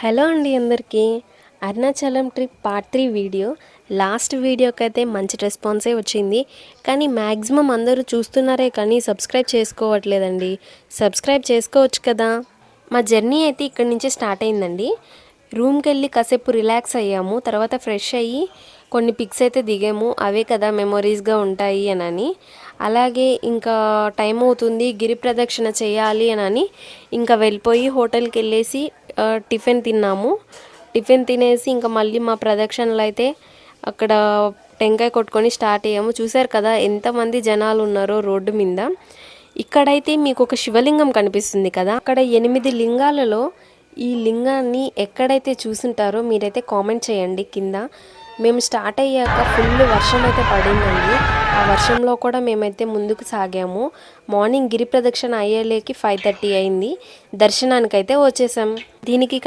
Hello అండి అందరికీ. Arunachalam trip part three video. Last వీడియోకి అయితే మంచి రెస్పాన్సే వచ్చింది. కానీ మ్యాక్సిమం అందరూ చూస్తున్నారే కానీ సబ్స్క్రైబ్ చేసుకోవట్లేదండి. సబ్స్క్రైబ్ చేసుకోవచ్చు కదా. మా జర్నీ అయితే ఇక్కడి నుంచి స్టార్ట్ అయిందండి. రూమ్కి వెళ్ళి కాసేపు రిలాక్స్ అయ్యాము. తర్వాత ఫ్రెష్ అయ్యి కొన్ని పిక్స్ అయితే దిగాము. అవే కదా మెమొరీస్గా ఉంటాయి అనని. అలాగే ఇంకా టైం అవుతుంది. గిరి ప్రదక్షిణ చేయాలి అని ఇంకా వెళ్ళిపోయి హోటల్కి వెళ్ళేసి టిఫిన్ తిన్నాము. టిఫిన్ తినేసి ఇంకా మళ్ళీ మా ప్రదక్షిణలు అయితే అక్కడ టెంకాయ కొట్టుకొని స్టార్ట్ అయ్యాము. చూశారు కదా ఎంతమంది జనాలు ఉన్నారో రోడ్డు మీద. ఇక్కడైతే మీకు ఒక శివలింగం కనిపిస్తుంది కదా. అక్కడ ఎనిమిది లింగాలలో ఈ లింగాన్ని ఎక్కడైతే చూసుంటారో మీరైతే కామెంట్ చేయండి కింద. మేము స్టార్ట్ అయ్యాక ఫుల్ వర్షం అయితే పడిందండి. ఆ వర్షంలో కూడా మేమైతే ముందుకు సాగాము. మార్నింగ్ గిరి ప్రదక్షిణ అయ్యేలేకి ఫైవ్ థర్టీ అయింది. దర్శనానికైతే వచ్చేసాం. దీనికి